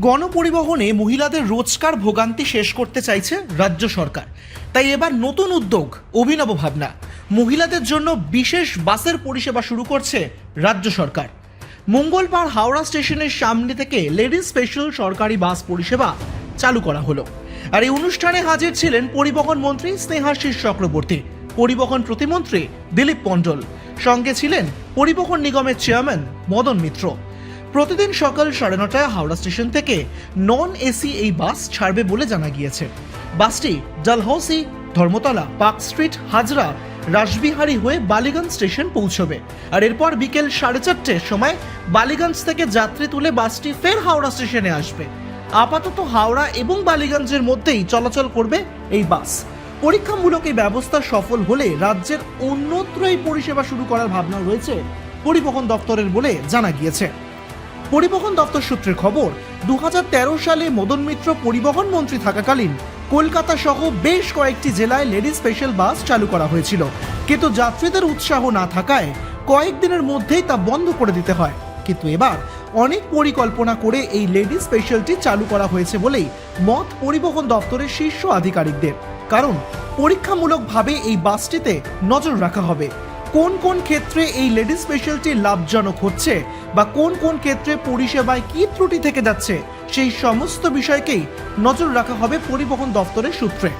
গণপরিবহনে মহিলাদের রোজকার ভোগান্তি শেষ করতে চাইছে রাজ্য সরকার। তাই এবার নতুন উদ্যোগ, অভিনব ভাবনা। মহিলাদের জন্য বিশেষ বাসের পরিষেবা শুরু করছে রাজ্য সরকার। মঙ্গলবার হাওড়া স্টেশনের সামনে থেকে লেডিস স্পেশাল সরকারি বাস পরিষেবা চালু করা হলো। আর এই অনুষ্ঠানে হাজির ছিলেন পরিবহন মন্ত্রী স্নেহাশিস চক্রবর্তী, পরিবহন প্রতিমন্ত্রী দিলীপ মণ্ডল সঙ্গে ছিলেন পরিবহন নিগমের চেয়ারম্যান মদন মিত্র। প্রতিদিন সকাল সাড়ে নটায় হাওড়া স্টেশন থেকে নন এসি এই বাস ছাড়বে বলে জানা গিয়েছে। বাসটি ডালহৌসি, ধর্মতলা, পার্ক স্ট্রিট, হাজরা, রাসবিহারী হয়ে বালিগঞ্জ স্টেশন পৌঁছবে। আর এরপর বিকেল সাড়ে চারটের সময় বালিগঞ্জ থেকে যাত্রী তুলে বাসটি ফের হাওড়া স্টেশনে আসবে। আপাতত হাওড়া এবং বালিগঞ্জের মধ্যেই চলাচল করবে এই বাস। পরীক্ষামূলক এই ব্যবস্থা সফল হলে রাজ্যের অন্যত্র এই পরিষেবা শুরু করার ভাবনা রয়েছে পরিবহন দপ্তরের বলে জানা গিয়েছে। পরিবহন দপ্তর সূত্রের খবর দু সালে মদন মিত্র পরিবহন মন্ত্রী থাকাকালীন কলকাতা সহ বেশ কয়েকটি জেলায় লেডি স্পেশাল বাস চালু করা হয়েছিল। কিন্তু যাত্রীদের উৎসাহ না থাকায় কয়েকদিনের মধ্যেই তা বন্ধ করে দিতে হয়। কিন্তু এবার অনেক পরিকল্পনা করে এই লেডি স্পেশালটি চালু করা হয়েছে বলেই মত পরিবহন দপ্তরের শীর্ষ আধিকারিকদের। কারণ, পরীক্ষামূলকভাবে এই বাসটিতে নজর রাখা হবে। কোন কোন ক্ষেত্রে এই লেডি স্পেশালটি লাভজনক হচ্ছে বা কোন কোন ক্ষেত্রে পরিষেবায় কি ত্রুটি থেকে যাচ্ছে, সেই সমস্ত বিষয়কেই নজর রাখা হবে পরিবহন দপ্তরের সূত্রে।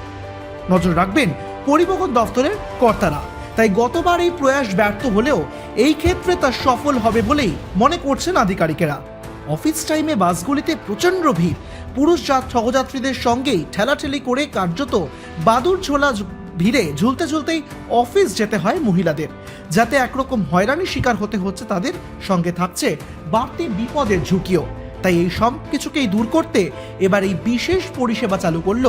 নজর রাখবেন পরিবহন দপ্তরের কর্তারা। তাই গতবার এই প্রয়াস ব্যর্থ হলেও এই ক্ষেত্রে তা সফল হবে বলেই মনে করছেন আধিকারিকেরা। অফিস টাইমে বাসগুলিতে প্রচণ্ড ভিড়। পুরুষ যাত- সহযাত্রীদের সঙ্গেই ঠেলাঠেলি করে কার্যত বাদুর ঝোলা ভিড়ে ঝুলতে ঝুলতেই অফিস যেতে হয় মহিলাদের, যাতে একরকম হয়রানির শিকার হতে হচ্ছে তাদের সঙ্গে থাকছে বাড়তি বিপদের ঝুঁকিও। তাই এই সব কিছুকেই দূর করতে এবার এই বিশেষ পরিষেবা চালু করল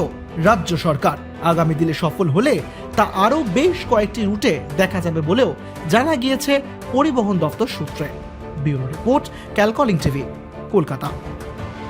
রাজ্য সরকার। আগামী দিনে সফল হলে তা আরও বেশ কয়েকটি রুটে দেখা যাবে বলেও জানা গিয়েছে পরিবহন দপ্তর সূত্রে। Bureau report, Calcalling TV, Kolkata.